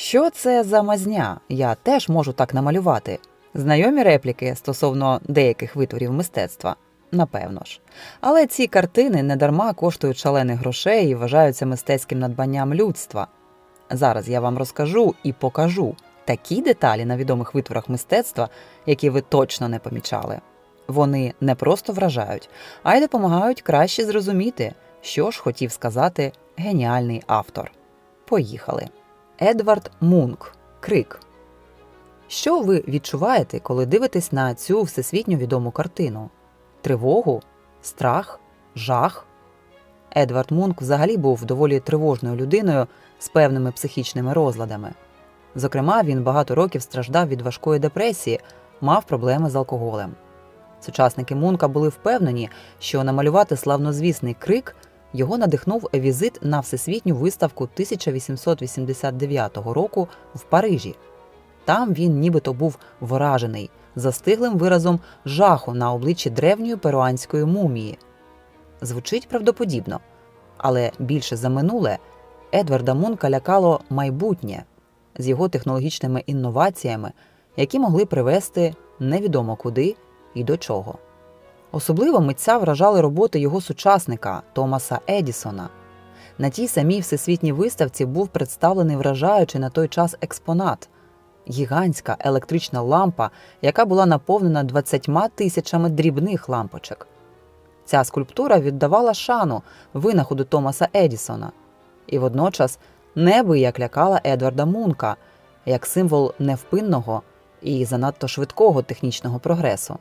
Що це за мазня? Я теж можу так намалювати. Знайомі репліки стосовно деяких витворів мистецтва? Напевно ж. Але ці картини недарма коштують шалених грошей і вважаються мистецьким надбанням людства. Зараз я вам розкажу і покажу такі деталі на відомих витворах мистецтва, які ви точно не помічали. Вони не просто вражають, а й допомагають краще зрозуміти, що ж хотів сказати геніальний автор. Поїхали. Едвард Мунк. Крик. Що ви відчуваєте, коли дивитесь на цю всесвітньо відому картину? Тривогу? Страх? Жах? Едвард Мунк взагалі був доволі тривожною людиною з певними психічними розладами. Зокрема, він багато років страждав від важкої депресії, мав проблеми з алкоголем. Сучасники Мунка були впевнені, що намалювати славнозвісний крик його надихнув візит на всесвітню виставку 1889 року в Парижі. Там він нібито був вражений застиглим виразом жаху на обличчі древньої перуанської мумії. Звучить правдоподібно, але більше за минуле Едварда Мунка лякало майбутнє з його технологічними інноваціями, які могли привести невідомо куди і до чого. Особливо митця вражали роботи його сучасника Томаса Едісона. На тій самій всесвітній виставці був представлений вражаючий на той час експонат гігантська електрична лампа, яка була наповнена 20 тисячами дрібних лампочок. Ця скульптура віддавала шану винаходу Томаса Едісона і водночас неабияк лякала Едварда Мунка як символ невпинного і занадто швидкого технічного прогресу.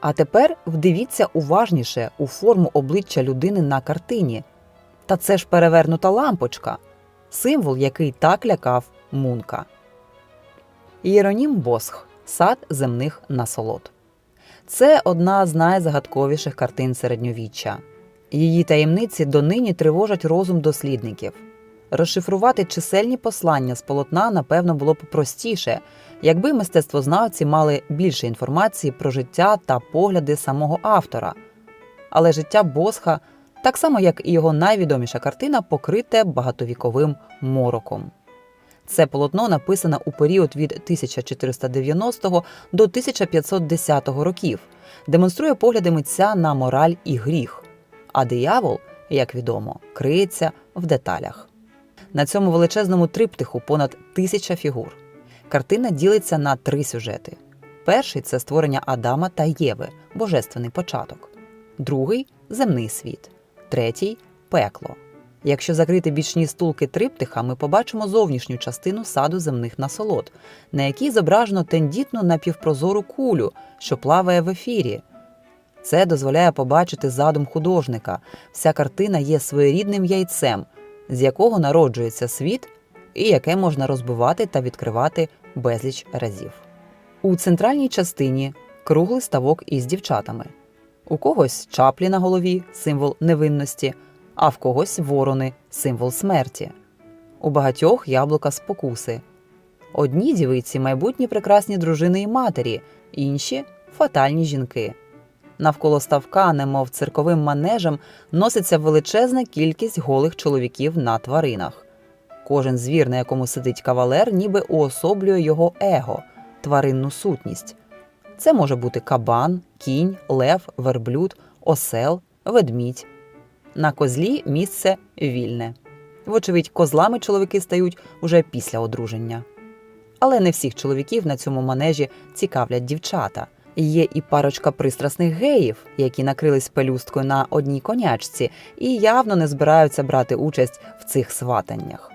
А тепер вдивіться уважніше у форму обличчя людини на картині. Та це ж перевернута лампочка, символ, який так лякав Мунка. Іеронім Босх сад земних насолод. Це одна з найзагадковіших картин середньовіччя. Її таємниці донині тривожать розум дослідників. Розшифрувати чисельні послання з полотна, напевно, було б простіше, якби мистецтвознавці мали більше інформації про життя та погляди самого автора. Але життя Босха, так само як і його найвідоміша картина, покрите багатовіковим мороком. Це полотно написано у період від 1490 до 1510 років, демонструє погляди митця на мораль і гріх. А диявол, як відомо, криється в деталях. На цьому величезному триптиху понад тисяча фігур. Картина ділиться на три сюжети: перший це створення Адама та Єви, божественний початок, другий земний світ, третій пекло. Якщо закрити бічні стулки триптиха, ми побачимо зовнішню частину саду земних насолод, на якій зображено тендітну напівпрозору кулю, що плаває в ефірі. Це дозволяє побачити задум художника. Вся картина є своєрідним яйцем, з якого народжується світ, і яке можна розбивати та відкривати безліч разів. У центральній частині круглий ставок із дівчатами. У когось чаплі на голові символ невинності, а в когось ворони символ смерті. У багатьох яблука спокуси. Одні дівиці майбутні прекрасні дружини і матері, інші фатальні жінки. Навколо ставка, немов цирковим манежем, носиться величезна кількість голих чоловіків на тваринах. Кожен звір, на якому сидить кавалер, ніби уособлює його его, тваринну сутність. Це може бути кабан, кінь, лев, верблюд, осел, ведмідь. На козлі місце вільне. Вочевидь, козлами чоловіки стають уже після одруження. Але не всіх чоловіків на цьому манежі цікавлять дівчата. Є і парочка пристрасних геїв, які накрились пелюсткою на одній конячці і явно не збираються брати участь в цих сватаннях.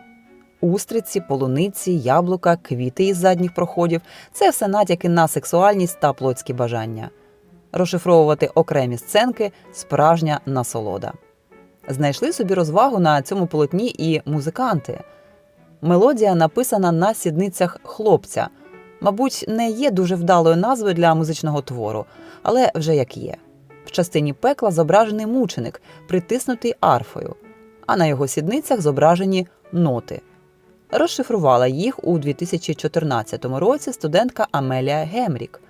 Устриці, полуниці, яблука, квіти із задніх проходів це все натяки на сексуальність та плотські бажання. Розшифровувати окремі сценки справжня насолода. Знайшли собі розвагу на цьому полотні і музиканти. Мелодія написана на сідницях хлопця. Мабуть, не є дуже вдалою назвою для музичного твору, але вже як є. В частині пекла зображений мученик, притиснутий арфою, а на його сідницях зображені ноти. Розшифрувала їх у 2014 році студентка Амелія Гемрік.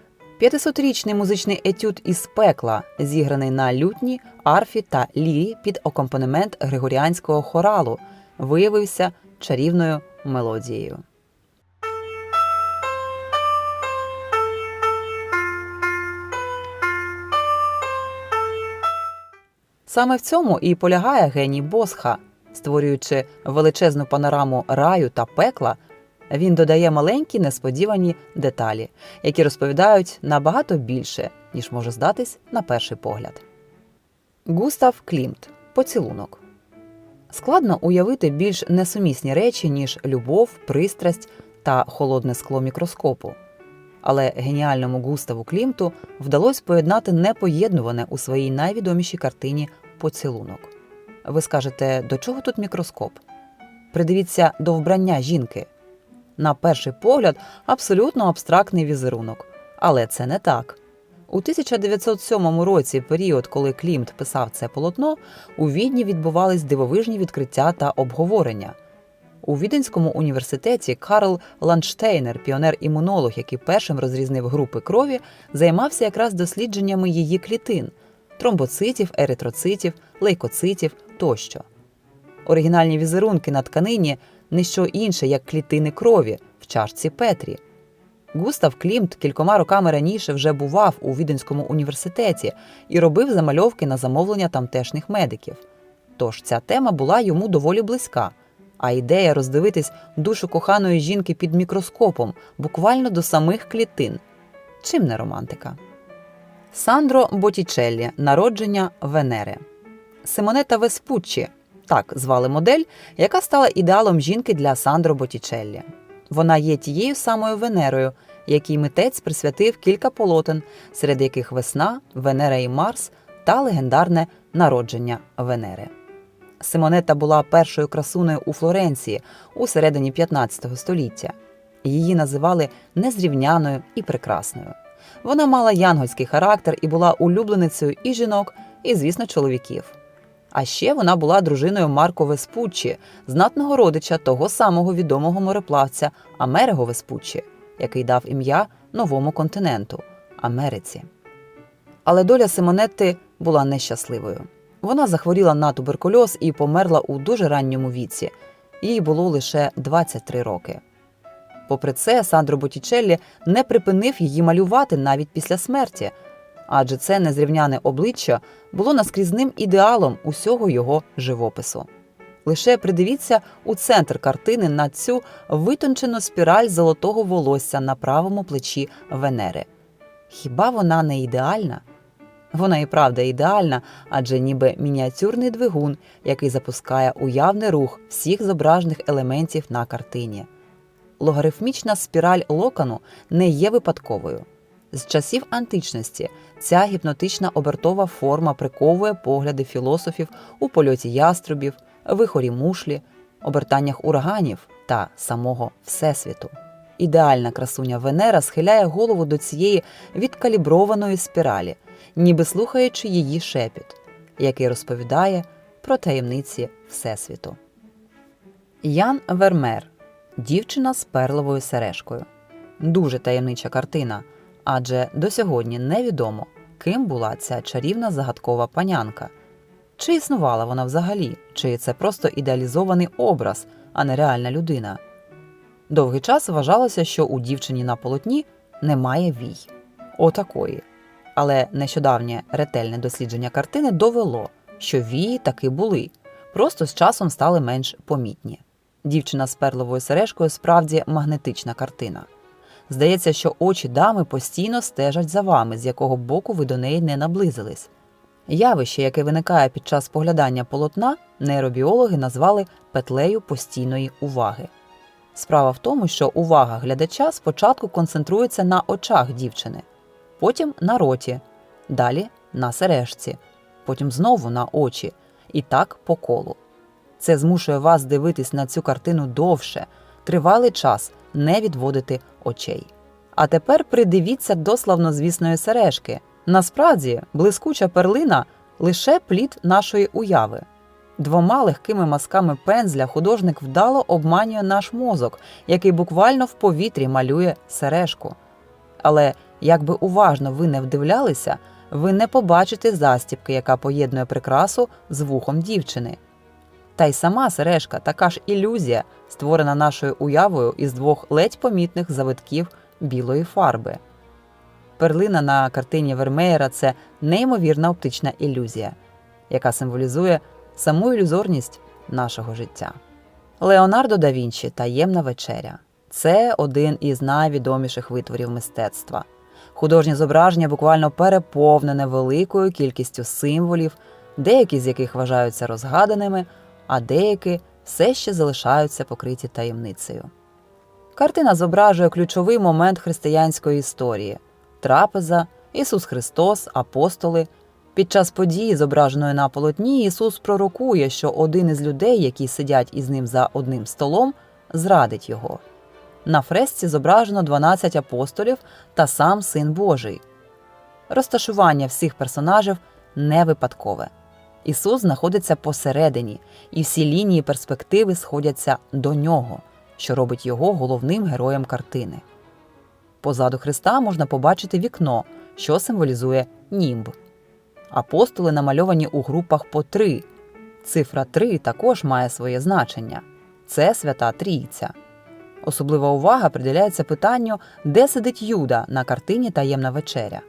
500-річний музичний етюд із пекла, зіграний на лютні, арфі та лірі під акомпанемент григоріанського хоралу, виявився чарівною мелодією. Саме в цьому і полягає геній Босха, створюючи величезну панораму раю та пекла. Він додає маленькі несподівані деталі, які розповідають набагато більше, ніж може здатись на перший погляд. Густав Клімт Поцілунок складно уявити більш несумісні речі, ніж любов, пристрасть та холодне скло мікроскопу. Але геніальному Густаву Клімту вдалося поєднати непоєднуване у своїй найвідомішій картині Поцілунок. Ви скажете, до чого тут мікроскоп? Придивіться до вбрання жінки. На перший погляд, абсолютно абстрактний візерунок. Але це не так. У 1907 році, період, коли Клімт писав це полотно, у Відні відбувались дивовижні відкриття та обговорення. У Віденському університеті Карл Ландштейнер, піонер-імунолог, який першим розрізнив групи крові, займався якраз дослідженнями її клітин тромбоцитів, еритроцитів, лейкоцитів тощо. Оригінальні візерунки на тканині не що інше, як клітини крові в чашці Петрі. Густав Клімт кількома роками раніше вже бував у Віденському університеті і робив замальовки на замовлення тамтешніх медиків. Тож ця тема була йому доволі близька, а ідея роздивитись душу коханої жінки під мікроскопом буквально до самих клітин. Чим не романтика? Сандро Боттічеллі Народження Венери. Симонета Веспуччі так звали модель, яка стала ідеалом жінки для Сандро Боттічеллі. Вона є тією самою Венерою, якій митець присвятив кілька полотен, серед яких весна, Венера і Марс та легендарне народження Венери. Симонета була першою красунею у Флоренції у середині 15 століття. Її називали незрівняною і прекрасною. Вона мала янгольський характер і була улюбленицею і жінок, і, звісно, чоловіків. А ще вона була дружиною Марко Веспуччі, знатного родича того самого відомого мореплавця Амерего Веспуччі, який дав ім'я новому континенту Америці. Але доля Симонетти була нещасливою. Вона захворіла на туберкульоз і померла у дуже ранньому віці. Їй було лише 23 роки. Попри це, Сандро Боттічеллі не припинив її малювати навіть після смерті, адже це незрівняне обличчя було наскрізним ідеалом усього його живопису. Лише придивіться у центр картини на цю витончену спіраль золотого волосся на правому плечі Венери. Хіба вона не ідеальна? Вона і правда ідеальна, адже ніби мініатюрний двигун, який запускає уявний рух всіх зображених елементів на картині. Логарифмічна спіраль локану не є випадковою. З часів античності ця гіпнотична обертова форма приковує погляди філософів у польоті яструбів, вихорі мушлі, обертаннях ураганів та самого Всесвіту. Ідеальна красуня Венера схиляє голову до цієї відкаліброваної спіралі, ніби слухаючи її шепіт, який розповідає про таємниці Всесвіту. Ян Вермер Дівчина з перловою сережкою. Дуже таємнича картина, адже до сьогодні невідомо, ким була ця чарівна загадкова панянка. Чи існувала вона взагалі, чи це просто ідеалізований образ, а не реальна людина. Довгий час вважалося, що у дівчині на полотні немає вій. Отакої. Але нещодавнє ретельне дослідження картини довело, що вії таки були, просто з часом стали менш помітні. Дівчина з перловою сережкою справді магнетична картина. Здається, що очі дами постійно стежать за вами, з якого боку ви до неї не наблизились. Явище, яке виникає під час поглядання полотна, нейробіологи назвали петлею постійної уваги. Справа в тому, що увага глядача спочатку концентрується на очах дівчини, потім на роті, далі на сережці, потім знову на очі, і так по колу. Це змушує вас дивитись на цю картину довше, тривалий час не відводити очей. А тепер придивіться до славнозвісної сережки. Насправді, блискуча перлина лише плід нашої уяви. Двома легкими мазками пензля художник вдало обманює наш мозок, який буквально в повітрі малює сережку. Але як би уважно ви не вдивлялися, ви не побачите застібки, яка поєднує прикрасу з вухом дівчини. Та й сама сережка така ж ілюзія, створена нашою уявою із двох ледь помітних завитків білої фарби. Перлина на картині Вермеєра це неймовірна оптична ілюзія. яка символізує саму ілюзорність нашого життя. Леонардо да Вінчі Таємна вечеря це один із найвідоміших витворів мистецтва. Художнє зображення буквально переповнене великою кількістю символів, деякі з яких вважаються розгаданими, а деякі все ще залишаються покриті таємницею. Картина зображує ключовий момент християнської історії трапеза, Ісус Христос, апостоли. Під час події, зображеної на полотні, Ісус пророкує, що один із людей, які сидять із ним за одним столом, зрадить його. На фресці зображено 12 апостолів та сам Син Божий. Розташування всіх персонажів не випадкове. Ісус знаходиться посередині, і всі лінії перспективи сходяться до нього, що робить його головним героєм картини. Позаду Христа можна побачити вікно, що символізує німб. Апостоли намальовані у групах по три. Цифра 3 також має своє значення це свята трійця. Особлива увага приділяється питанню, де сидить Юда на картині Таємна вечеря.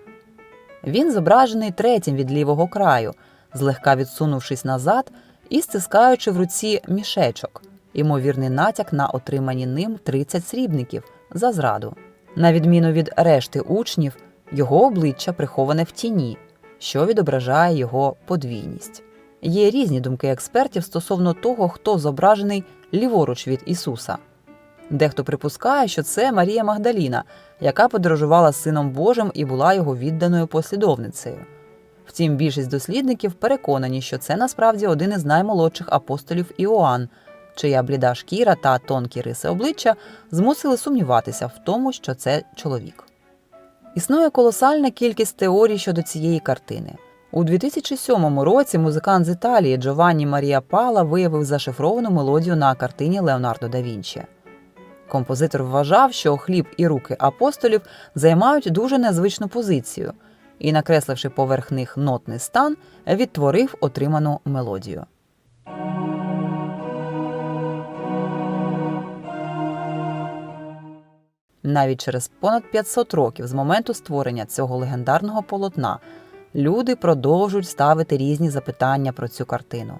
Він зображений третім від лівого краю, злегка відсунувшись назад і стискаючи в руці мішечок, ймовірний натяк на отримані ним 30 срібників за зраду. На відміну від решти учнів, його обличчя приховане в тіні, що відображає його подвійність. Є різні думки експертів стосовно того, хто зображений ліворуч від Ісуса. Дехто припускає, що це Марія Магдаліна, яка подорожувала з Сином Божим і була його відданою послідовницею. Втім, більшість дослідників переконані, що це насправді один із наймолодших апостолів Іоанн, чия бліда шкіра та тонкі риси обличчя змусили сумніватися в тому, що це чоловік. Існує колосальна кількість теорій щодо цієї картини. У 2007 році музикант з Італії Джованні Марія Пала виявив зашифровану мелодію на картині Леонардо да Вінчі. Композитор вважав, що хліб і руки апостолів займають дуже незвичну позицію, і, накресливши поверх них нотний стан, відтворив отриману мелодію. Навіть через понад 500 років з моменту створення цього легендарного полотна люди продовжують ставити різні запитання про цю картину.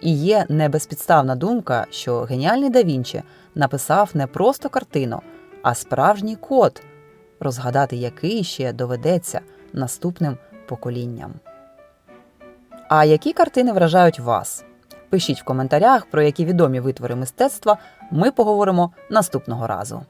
І є небезпідставна думка, що геніальний да Вінчі написав не просто картину, а справжній код, розгадати який ще доведеться наступним поколінням. А які картини вражають вас? Пишіть в коментарях, про які відомі витвори мистецтва ми поговоримо наступного разу.